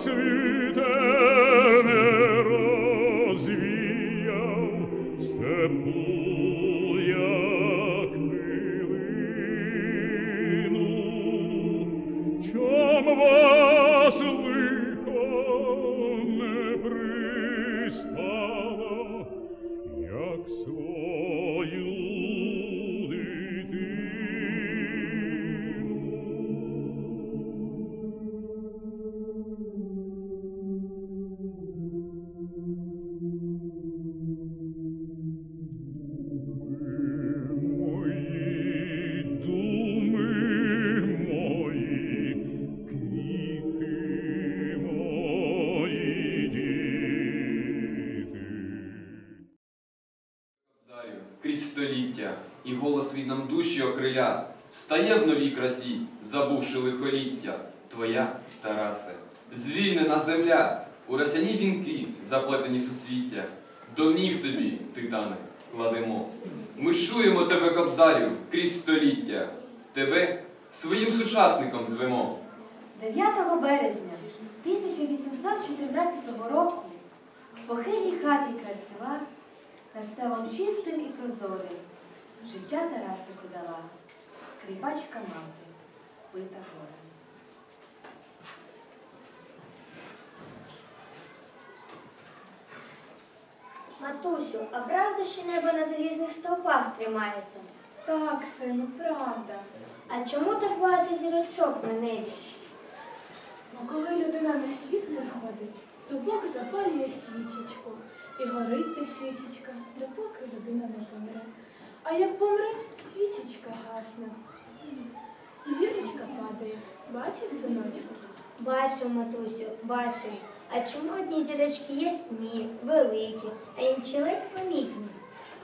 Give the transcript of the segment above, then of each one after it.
sit Встає красі, забувши лихоліття, Твоя, Тарасе, звільнена земля, у росяні вінки, заплетені суцвіття, до ніг тобі, титане, кладемо. Ми чуємо тебе, кобзарю, крізь століття, тебе своїм сучасником звемо. 9 березня 1814 року в похилій хаті край села над ставом чистим і прозорим життя Тарасику дала кріпачка мати, бита горем. Матусю, а правда, що небо на залізних стовпах тримається? Так, сину, правда. А чому так багато зірочок на небі? Бо коли людина на світ приходить, то Бог запалює свічечку. І горить та свічечка, допоки людина не помре. А як помре, свічечка гасне. І падає. Бачив, синочку? Бачу, матусю, бачу. А чому одні зірочки ясні, великі, а інші ледь помітні?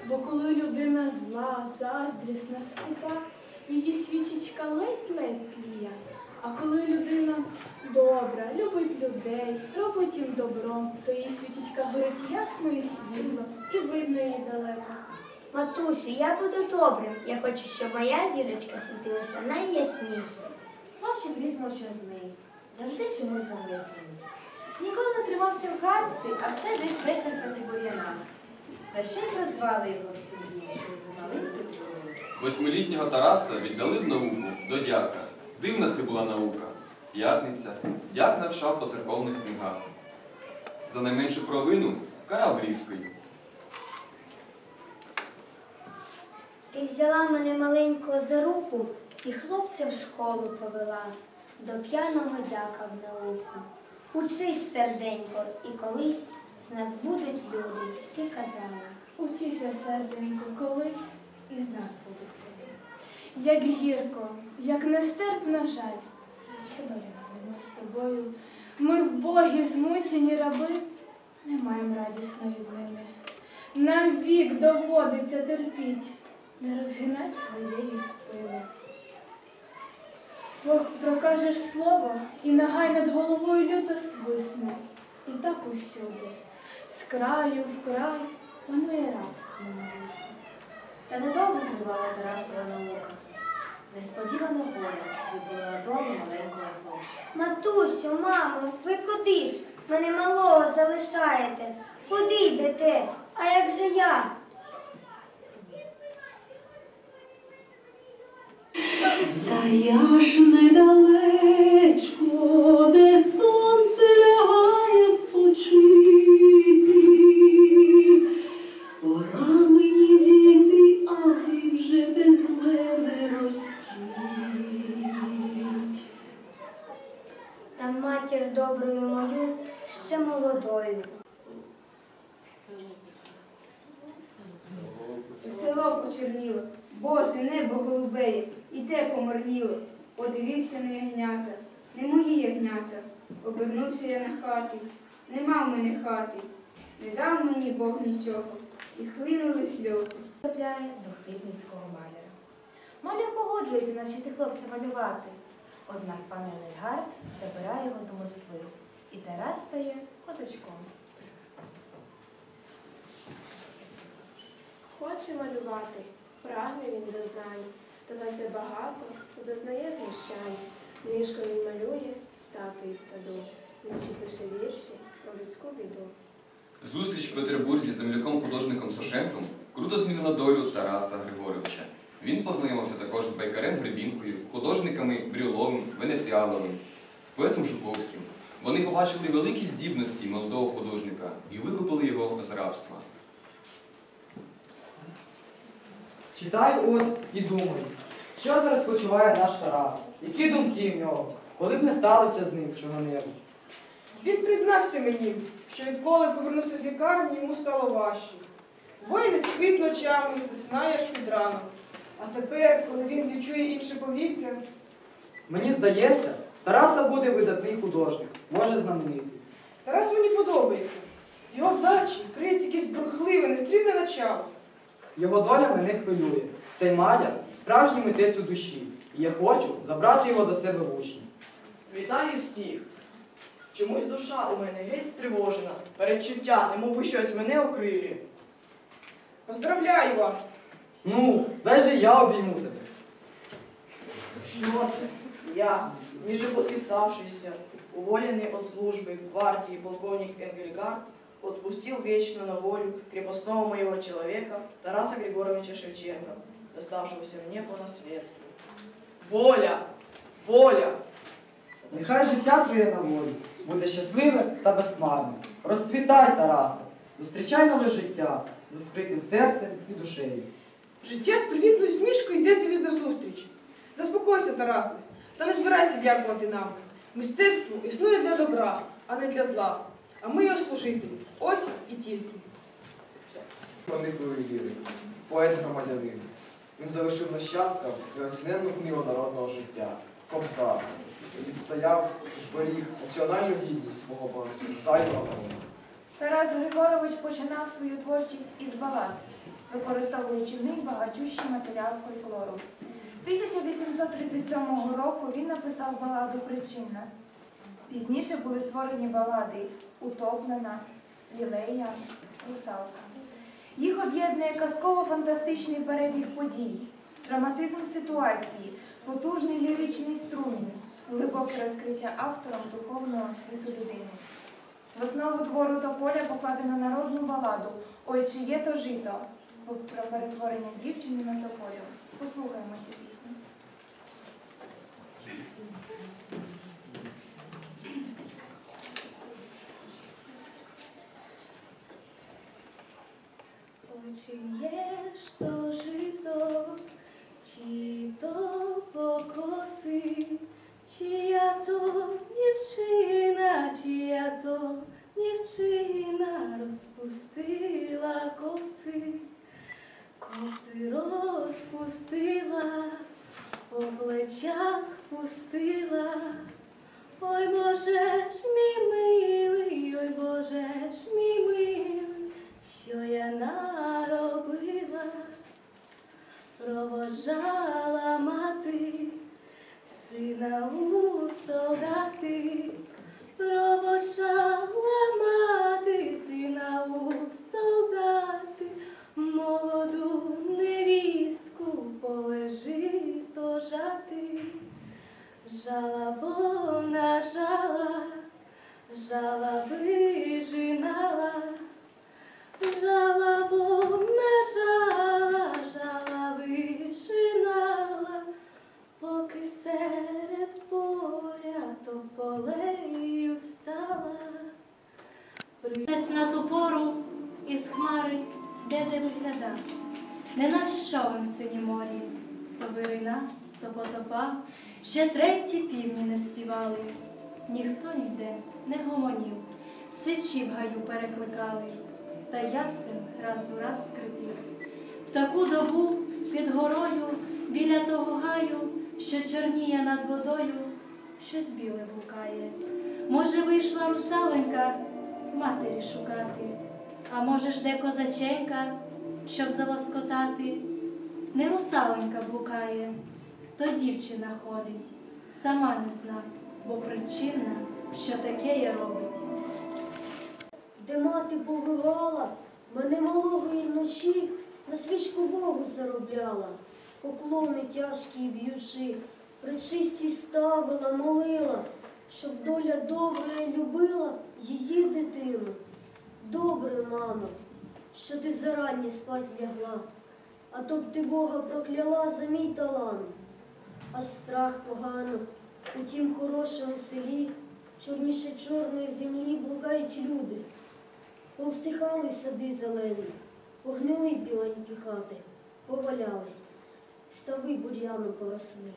Бо коли людина зла, заздрісна, скупа, її свічечка ледь-ледь тліє. А коли людина добра, любить людей, робить їм добро, то її свічечка горить ясно і світло, і видно її далеко. Матусю, я буду добрим. Я хочу, щоб моя зірочка світилася найясніше. Хлопчик ріс мовчазний, завжди чомусь замислений. Ніколи не тримався в хаті, а все десь веснався під бур'янами. За що й прозвали його в сім'ї малим притулом. Восьмилітнього Тараса віддали в науку до дяка. Дивна це була наука. П'ятниця, дяк навчав по церковних книгах. За найменшу провину карав різкою. Ти взяла мене маленького за руку і хлопця в школу повела, до п'яного дяка в науку. Учись, серденько, і колись з нас будуть люди, ти казала. Учися, серденько, колись із нас будуть люди. Як гірко, як нестерпно жаль, що доля з тобою. Ми в Богі змучені раби, не маємо радісної днини. Нам вік доводиться терпіть, не розгинать своєї спини. Прокажеш слово, і нагай над головою люто свисне, і так усюди, з краю в край панує рабство на вулиці. Та недовго тривала Тарасова наука. Несподівано горе відбуло долю маленького хлопчика. Матусю, мамо, ви куди ж? Мене малого залишаєте. Куди йдете? А як же я? Я ж недалечко, де сонце лягає спочити. Пора мені діти, а ви вже без мене ростіть. Та матір доброю мою ще молодою. Село почорніло, Боже, небо голубеє, і те помарніло. Подивився на ягнята, не мої ягнята. Обернувся я на хати, нема в мене хати, не дав мені Бог нічого, і хлинули сльози. Трапляє до хлібницького маляра. Маляр погоджується навчити хлопця малювати, Однак пан Енельгард забирає його до Москви, і Тарас стає козачком. Хоче малювати, прагне він до знань, та за це багато зазнає знущань. Книжкою він малює статуї в саду, вночі пише вірші про людську біду. Зустріч в Петербурзі з земляком-художником Сошенком круто змінила долю Тараса Григоровича. Він познайомився також з байкарем Гребінкою, художниками Брюловим, Венеціаловим, з поетом Жуковським. Вони побачили великі здібності молодого художника і викупили його з рабства. Читаю ось і думаю, що зараз почуває наш Тарас, які думки в нього, коли б не сталося з ним чого-небудь. Він признався мені, що відколи повернувся з лікарні, йому стало важче. Воїн не спить ночами, засинає аж під ранок. А тепер, коли він відчує інше повітря, Мені здається, з Тараса буде видатний художник, може знаменитий. Тарас мені подобається. Його вдачі криється якесь бурхливе, нестрібне начало. Його доля мене хвилює. Цей маляр справжній митець у душі, і я хочу забрати його до себе в учні. Вітаю всіх! Чомусь душа у мене геть стривожена, передчуття, немов би щось мене окрилює. Поздравляю вас! Ну, дай же я обійму тебе. Що це? Я, ниже подписавшийся, уволенный от службы в гвардии полковник Энгельгард, отпустил вечно на волю крепостного моего человека Тараса Григоровича Шевченко, доставшегося мне по наследству. Воля! Воля! Нехай життя твоє на волі буде щасливе та безхмарне. Розцвітай, Тарасе, зустрічай нове життя з розкритим серцем і душею. Життя з привітною смішкою йде тобі назустріч. Заспокойся, Тарасе, та не збирайся дякувати нам. Мистецтво існує для добра, а не для зла. А ми його служителі. Ось і тільки. Проникливий лірик, поет громадянин. Він залишив нащадкам неоціненну книгу народного життя Кобзар. Відстояв, зберіг національну гідність свого багатостраждального народу. Тарас Григорович починав свою творчість із балад, використовуючи в них багатющий матеріал фольклору. 1837 року він написав баладу Причина. Пізніше були створені балади Утоплена, Лілея, Русалка. Їх об'єднує казково-фантастичний перебіг подій, драматизм ситуації, потужний ліричний струмінь, глибоке розкриття автором духовного світу людини. В основу твору Тополя покладено народну баладу Ой, чи є то жито про перетворення дівчини на тополю. Послухаємо цю пісню. Ой, чи ж то жито, чи то покоси, чия то дівчина, чия то дівчина розпустила коси, коси розпустила, по плечах пустила. Ой, Боже жала вижинала, жала вона жала, жала вижинала, поки серед поля стала. Принець на ту пору із хмари, де де вигляда, неначе човен в синім морі, то вирина, то потопа, ще треті півні не співали, ніхто ніде не гомонів, сичі в гаю перекликались, та ясен раз у раз скрипів. В таку добу під горою, біля того гаю, що чорніє над водою, щось біле блукає. Може, вийшла русаленька матері шукати, а може ж де козаченька, щоб залоскотати. Не русаленька блукає, то дівчина ходить, сама не зна, бо причина, що таке я робить. Де мати побивала, мене малого і вночі на свічку Богу заробляла, поклони тяжкі й б'ючи, причисті ставила, молила, щоб доля добра любила її дитину. Добре, мамо, що ти зарані спать лягла, а то б ти Бога прокляла за мій талант. Аж страх погано, у тім хорошому селі, чорніше чорної землі блукають люди. Повсихали сади зелені, погнили біленькі хати, повалялись, стави бур'яном поросли.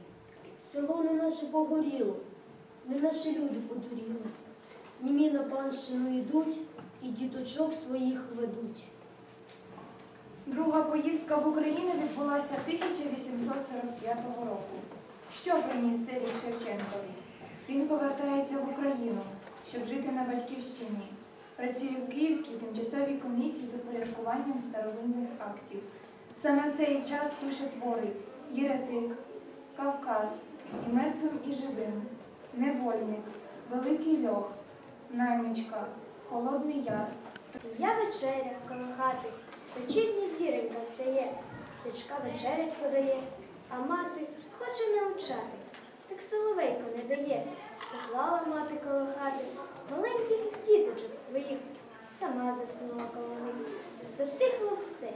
Село не наче погоріло, не наче люди подуріли. Німі на панщину йдуть і діточок своїх ведуть. Друга поїздка в Україну відбулася 1845 року. Що приніс рік Шевченкові? Він повертається в Україну, щоб жити на батьківщині. Працює в Київській тимчасовій комісії з упорядкуванням старовинних актів. Саме в цей час пише твори Єретик, Кавказ, і мертвим і живим, Невольник, Великий Льох, Наймичка, Холодний Яр. Я вечеря коло хати, вечірня зіронька стає, дочка вечерять подає, а мати хоче навчати, так соловейко не дає. Поклала мати коло хати маленьких діточок своїх, сама заснула коло них. Затихло все,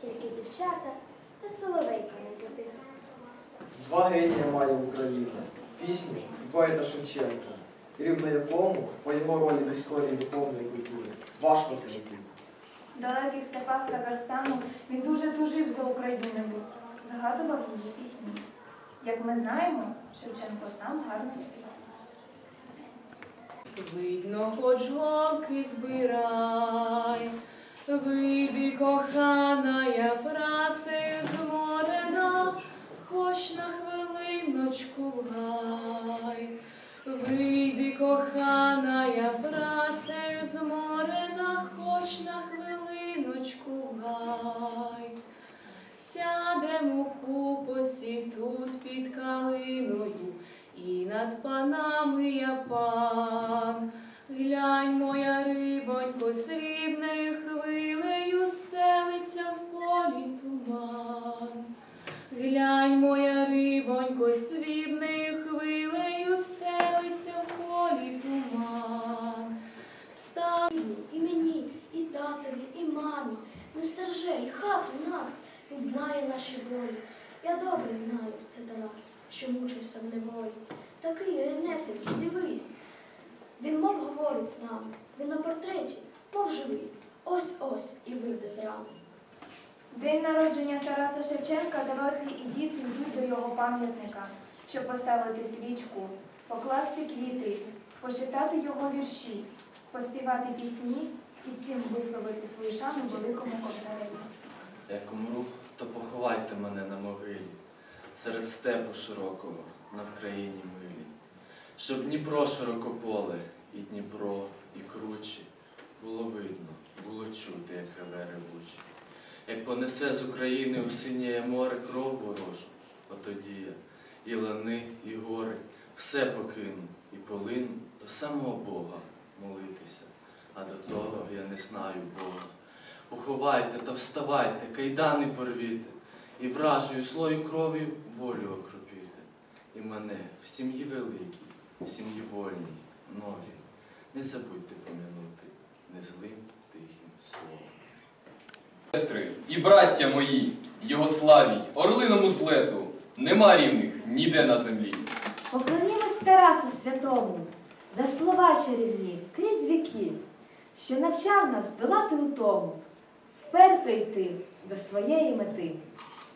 тільки дівчата та соловейко не затихло. Два генія має Україна пісню і поета Шевченка, рівно якому по його ролі в історії духовної культури важко знайти. В далеких степах Казахстану він дуже тужив за Україною, згадував її пісні. Як ми знаємо, Шевченко сам гарно співав. Видно, хоч голки збирай, вийди, кохана, я працею зморена, хоч на хвилиночку гай. Вийди, кохана, я працею зморена, хоч на хвилиночку гай. Сядемо пан. Глянь, моя рибонько, срібною хвилею стелиться в полі туман. Глянь, моя рибонько, срібною хвилею стелиться в полі туман. Став І мені, і татові, і мамі, не стерже, і хату нас. Він знає наші болі. Я добре знаю, це Тарас, що мучився в неволі. Такий ріднесенький, дивись. Він мов говорить з нами, він на портреті, мов живий. Ось ось і вийде з рами. День народження Тараса Шевченка дорослі і діти йдуть до його пам'ятника, щоб поставити свічку, покласти квіти, почитати його вірші, поспівати пісні і цим висловити свою шану великому кобзареві. Як умру, то поховайте мене на могилі, серед степу широкого, на Вкраїні милі. Щоб Дніпро широкополе, і Дніпро, і кручі, було видно, було чути, як реве ревучі. Як понесе з України у синє море кров ворожу, отоді я і лани, і гори, все покину і полину до самого Бога молитися, а до того я не знаю Бога. Поховайте та вставайте, кайдани порвіте, і вражою слою кров'ю волю окропіте. І мене в сім'ї великій, сім'ї вольній, новій, не забудьте помянути незлим тихим словом. Сестри і браття мої, його славі, орлиному злету, нема рівних ніде на землі. Поклонімось Тарасу Святому за слова чарівні крізь віки, що навчав нас долати утому, вперто йти до своєї мети.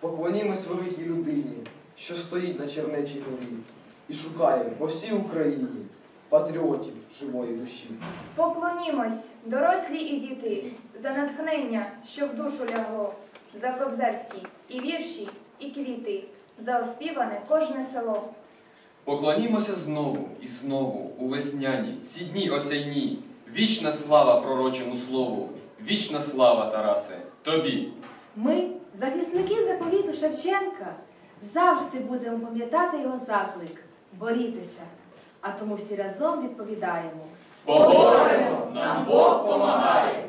Поклонімось великій людині, що стоїть на чернечій горі, і шукає по всій Україні патріотів живої душі. Поклонімось, дорослі і діти, за натхнення, що в душу лягло, за кобзарські і вірші, і квіти, за оспіване кожне село. Поклонімося знову і знову у весняні, ці дні осяйні. Вічна слава пророчому слову, вічна слава, Тарасе, тобі. Ми, захисники заповіту Шевченка, завжди будемо пам'ятати його заклик. Борітеся. А тому всі разом відповідаємо. Поборемо, нам Бог помагає.